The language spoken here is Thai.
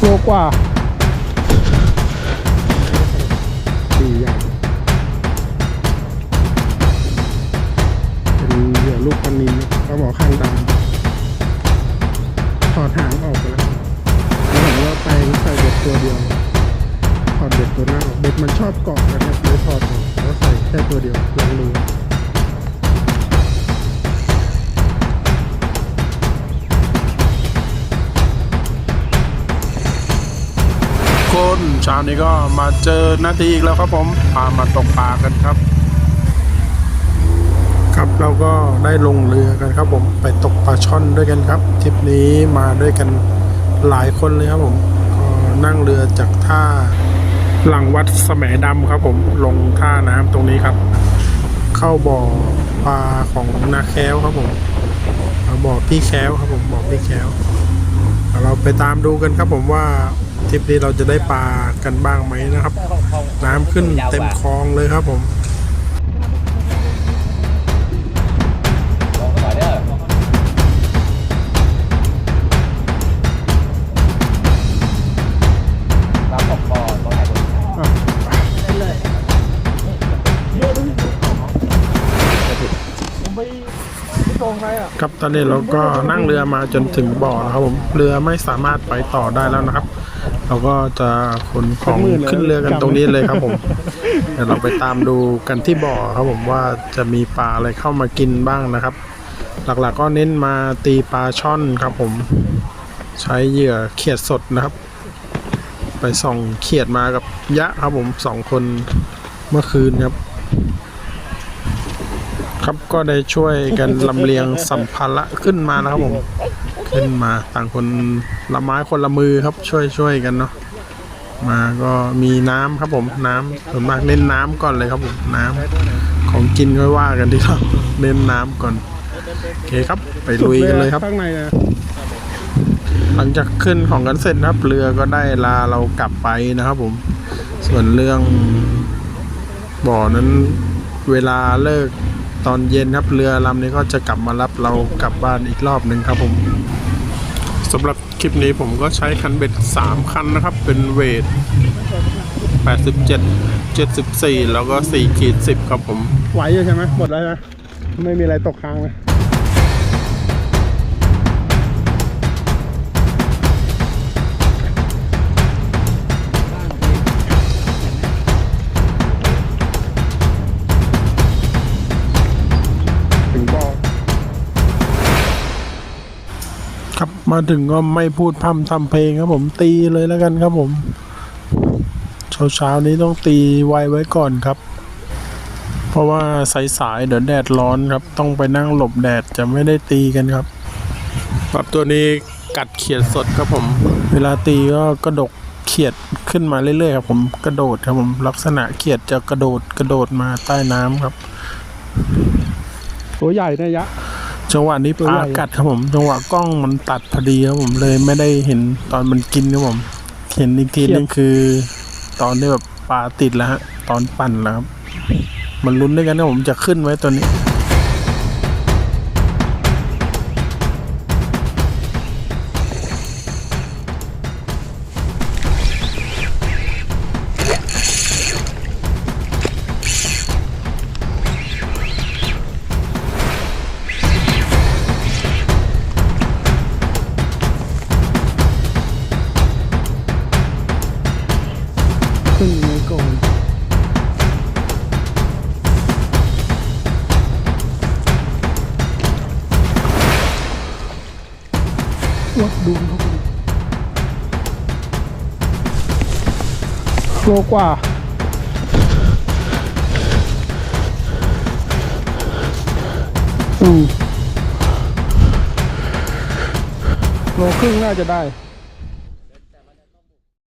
โลกว่าดีใหญ่เป็นเหยื่อลูกพันนินก็บอกข้างดำถอดหางออกไปแล้วแล้วผมว่าไปใส่เบ็ดตัวเดียวถอดเบ็ดตัวหน้าออกเบ็ดมันชอบเกาะกันครับเลยถอดออกแล้วใส่แค่ตัวเดียวลองดู ช้านี้ก็มาเจอหน้าที่อีกแล้วครับผมพามาตกปลากันครับ ครับเราก็ได้ลงเรือกันครับผมไปตกปลาช่อนด้วยกันครับทริปนี้มาด้วยกันหลายคนเลยครับผมก็นั่งเรือจากท่าหลังวัดแสมดำครับผมลงท่าน้ำตรงนี้ครับ เข้าบ่อปลาของนาแค้วครับผมบ่อพี่แค้วครับผมบ่อพี่แค้วเราไปตามดูกันครับผมว่า ทริปนี้เราจะได้ปลากันบ้างไหมนะครับ น้ำขึ้นเต็มคลองเลยครับผมลองก่อนเด้อรับตกบ่อตรงไหนตรงครับตอนนี้เราก็นั่งเรือมาจนถึงบ่อแล้วครับผมเรือไม่สามารถไปต่อได้แล้วนะครับ เราก็จะขนของขึ้นเรือกันตรงนี้เลยครับผมเดี๋ยวเราไปตามดูกันที่บ่อครับผมว่าจะมีปลาอะไรเข้ามากินบ้างนะครับ หลักๆก็เน้นมาตีปลาช่อนครับผม ใช้เหยื่อเขียดสดนะครับ ไปส่องเขียดมากับยะครับผมสองคนเมื่อคืนครับ ครับก็ได้ช่วยกันลำเลียงสัมภาระขึ้นมานะครับผม ขึ้นมาต่างคนละไม้คนละมือครับช่วยช่วยกันเนาะมาก็มีน้ำครับผมน้ำส่วนมากเน้นน้ำก่อนเลยครับผมน้ำของกินก็ว่ากันที่ครับเน้นน้ำก่อนโอเคครับ ไปลุยกันเลยครับข้างในนะหลังจากขึ้นของกันเสร็จนะครับ เรือก็ได้ลาเรากลับไปนะครับ ผม ส่วนเรื่องบ่อนั้นเวลาเลิกตอนเย็นครับเรือลำนี้ก็จะกลับมารับเรากลับบ้านอีกรอบหนึ่งครับผม สำหรับคลิปนี้ผมก็ใช้คันเบ็ด 3 คันนะครับ เป็นเวท 87 74 แล้วก็4ขีด10 ครับผม ไหวอยู่ใช่ไหมหมดแล้วนะไม่มีอะไรตกค้างเลย มาถึงก็ไม่พูดพร่ำทำเพลงครับผมตีเลยแล้วกันครับผมเช้าเช้าๆนี้ต้องตีไวไว้ก่อนครับ เพราะว่าสายๆเดี๋ยวแดดร้อนครับ ต้องไปนั่งหลบแดดจะไม่ได้ตีกันครับครับตัวนี้กัดเขียดสดครับผม เวลาตีก็กระดกเขียดขึ้นมาเรื่อยๆครับผมกระโดดครับผมลักษณะเขียดจะกระโดดกระโดดมาใต้น้ำครับ ตัวใหญ่นะยะ จังหวะนี้ปตัวลาใหญ่กัดครับผม จังหวะกล้องมันตัดพอดีครับผมเลยไม่ได้เห็นตอนมันกินครับผม เห็นอีกทีนึงคือ ตอนที่แบบปลาติดแล้วฮะ ตอนปั่นแล้วครับ มันลุ้นด้วยกันนะผมจะขึ้นไว้ตัวนี้ ดูโลกว่า อืมโลครึ่งน่าจะได้